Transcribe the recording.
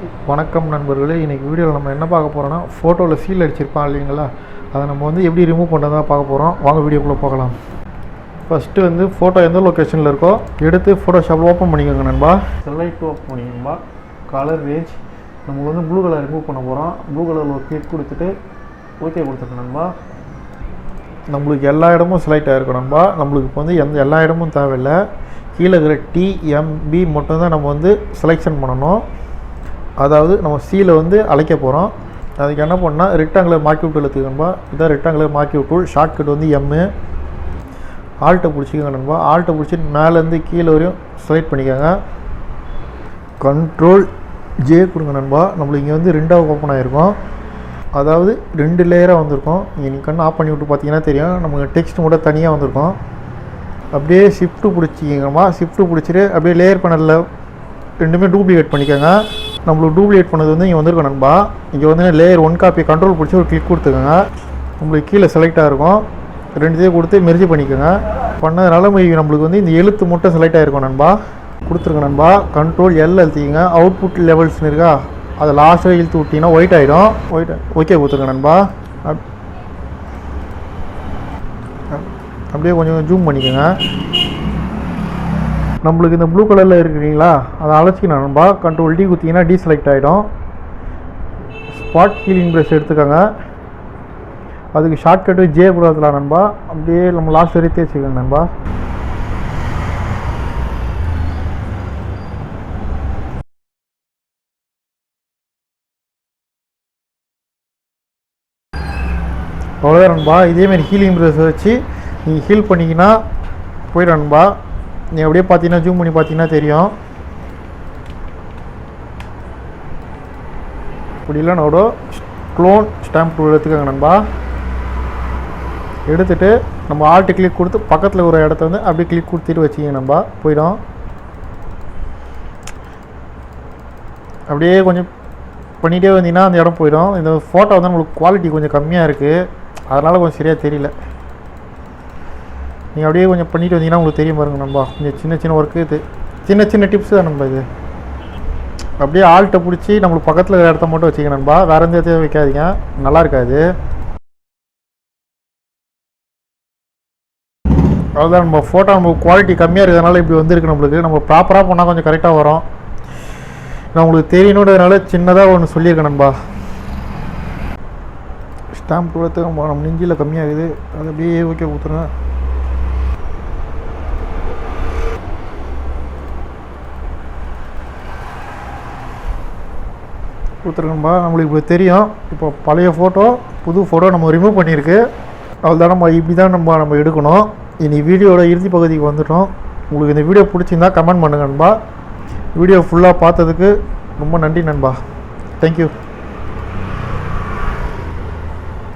வணக்கம் நண்பர்களே. இன்றைக்கி வீடியோவில் நம்ம என்ன பார்க்க போகிறோன்னா ஃபோட்டோவில் சீல் அடிச்சிருப்பான் இல்லைங்களா? அதை நம்ம வந்து எப்படி ரிமூவ் பண்ணுறதா பார்க்க போகிறோம் வாங்க வீடியோக்குள்ளே போகலாம். ஃபஸ்ட்டு வந்து ஃபோட்டோ எந்த லொக்கேஷனில் இருக்கோ எடுத்து ஃபோட்டோஷாப்பில் ஓப்பன் பண்ணிக்கோங்க நண்பா. செலக்ட் ஓப்பன் பண்ணிக்கோங்கப்பா கலர் ரேஞ்ச் நம்ம வந்து ப்ளூ கலர் ரிமூவ் பண்ண போகிறோம் ப்ளூ கலரில் ஒரு கிளிக் கொடுத்துட்டு ஓகே கொடுத்துருங்க நண்பா. நம்மளுக்கு எல்லா இடமும் செலக்ட் ஆகிருக்கும் நண்பா. நம்மளுக்கு இப்போ வந்து எந்த எல்லா இடமும் தேவையில்லை. கீழே இருக்கிற டிஎம்பி மட்டும்தான் நம்ம வந்து செலெக்ஷன் பண்ணணும். அதாவது நம்ம சீலை வந்து அழைக்க போகிறோம் அதுக்கு என்ன பண்ணால் ரெக்டாங்குலர் மாக்கி விட்டு எழுத்துக்கணும்பா இதான் ரெக்டாங்குலர் மாக்கி விட்டு ஷார்ட்கட் வந்து எம்மு ஆல்ட்டை பிடிச்சிக்கோங்க நண்பா. ஆல்ட்டை பிடிச்சிட்டு மேலேருந்து கீழே வரையும் செலக்ட் பண்ணிக்கோங்க. கண்ட்ரோல் ஜே கொடுங்க நண்பா. நம்மளுக்கு இங்கே வந்து ரெண்டாவது ஓப்பன் ஆகிருக்கும் அதாவது ரெண்டு லேயராக வந்திருக்கும். இங்கே நீ கண்ணு ஆஃப் பண்ணி விட்டு பார்த்தீங்கன்னா தெரியும். நமக்கு டெக்ஸ்ட் மட்டும் தனியாக வந்திருக்கும். அப்படியே ஷிஃப்ட்டு பிடிச்சிக்கிங்கம்மா ஷிஃப்ட்டு பிடிச்சிட்டு அப்படியே லேயர் பேனலில் ரெண்டுமே டூப்ளிகேட் பண்ணிக்கோங்க. நம்மளுக்கு டூப்ளிகேட் பண்ணது வந்து இங்கே வந்திருக்கும் நண்பா. இங்கே வந்து லேயர் ஒன் காப்பி கண்ட்ரோல் பிடிச்சி ஒரு கிளிக் கொடுத்துக்கோங்க. உங்களுக்கு கீழே செலக்டாக இருக்கும். ரெண்டுத்தையும் கொடுத்து மெர்ஜி பண்ணிக்கோங்க. பண்ணதுனால மீ- நம்மளுக்கு வந்து இந்த எழுத்து மட்டும் செலக்ட் ஆகிருக்கும் நண்பா. கொடுத்துருங்க நண்பா. கண்ட்ரோல் எல் அழுத்திங்க அவுட்புட் லெவல்ஸ்னு இருக்கா? அதை லாஸ்ட்டாக இழுத்து விட்டிங்கன்னா ஒயிட் ஆகிடும் ஒயிட் ஓகே கொடுத்துருங்க நண்பா. அப்- அப்- அப்படியே கொஞ்சம் ஜூம் பண்ணிக்கோங்க. நம்மளுக்கு இந்த ப்ளூ கலரில் இருக்கிறீங்களா? அதை அழைச்சிக்கணும் நண்பா கண்ட்ரோல் டி குத்திங்கன்னா டீசெலக்ட் ஆகிடும் ஸ்பாட் ஹீலிங் ப்ரஷ் எடுத்துக்கோங்க. அதுக்கு ஷார்ட்கட்டு ஜே கூடாதுலாம் நண்பா. அப்படியே நம்ம லாஸ்ட் வரையும் தேய்ச்சிக்கோங்க நண்பா. அவ்வளோதான் நண்பா. இதேமாரி ஹீலிங் ப்ரஷ் வச்சு நீங்கள் ஹீல் பண்ணிங்கன்னா போயிடும் நண்பா. நீங்கள் அப்படியே பார்த்தீங்கன்னா ஜூம் பண்ணி பார்த்தீங்கன்னா தெரியும். இப்படிலாம் இல்லைனோட க்ளோன் ஸ்டாம்ப் டூல் எடுத்துக்கோங்க நண்பா. எடுத்துட்டு நம்ம ஆல்ட்டு கிளிக் கொடுத்து பக்கத்தில் ஒரு இடத்த வந்து அப்படியே கிளிக் கொடுத்துட்டு வச்சுக்கோங்க நண்பா. போயிடும். அப்படியே கொஞ்சம் பண்ணிகிட்டே வந்தீங்கன்னா அந்த இடம் போயிடும். இந்த ஃபோட்டோ வந்து நம்மளுக்கு குவாலிட்டி கொஞ்சம் கம்மியாக இருக்குது அதனால் கொஞ்சம் சரியாக தெரியல. நீங்கள் அப்படியே கொஞ்சம் பண்ணிட்டு வந்தீங்கன்னா உங்களுக்கு தெரியும் பாருங்க நண்பா. கொஞ்சம் சின்ன சின்ன ஒர்க்கு இது. சின்ன சின்ன டிப்ஸ் தான் நம்ம இது. அப்படியே ஆள்கிட்ட பிடிச்சி நம்மளுக்கு பக்கத்தில் இருக்கிற இடத்த மட்டும் வச்சுக்க நண்பா. வேறு எந்த இடத்தையும் வைக்காதீங்க. நல்லா இருக்காது. அவ்வளோதான் நம்ம ஃபோட்டோ நம்ம குவாலிட்டி கம்மியாக இருக்கிறதுனால இப்படி வந்திருக்கு நம்மளுக்கு. நம்ம ப்ராப்பராக போனால் கொஞ்சம் கரெக்டாக வரும். நான் உங்களுக்கு தெரியணுன்றதுனால சின்னதாக ஒன்று சொல்லியிருக்கேன் நண்பா. ஸ்டாம்ப் கொடுத்து நம்ம நம்ம நெஞ்சில் கம்மியாகுது அது அப்படியே ஓகே கொடுத்துருங்க. கொடுத்துருக்கோம்பா. நம்மளுக்கு இப்போ தெரியும். இப்போ பழைய ஃபோட்டோ புது ஃபோட்டோ நம்ம ரிமூவ் பண்ணியிருக்கு. அவ்வளோதான் நம்ம இப்படி தான் நம்ம நம்ம எடுக்கணும். இனி வீடியோட இறுதி பகுதிக்கு வந்துட்டோம். உங்களுக்கு இந்த வீடியோ பிடிச்சிருந்தா கமெண்ட் பண்ணுங்க நண்பா வீடியோ ஃபுல்லாக பார்த்ததுக்கு ரொம்ப நன்றி நண்பா. தேங்க்யூ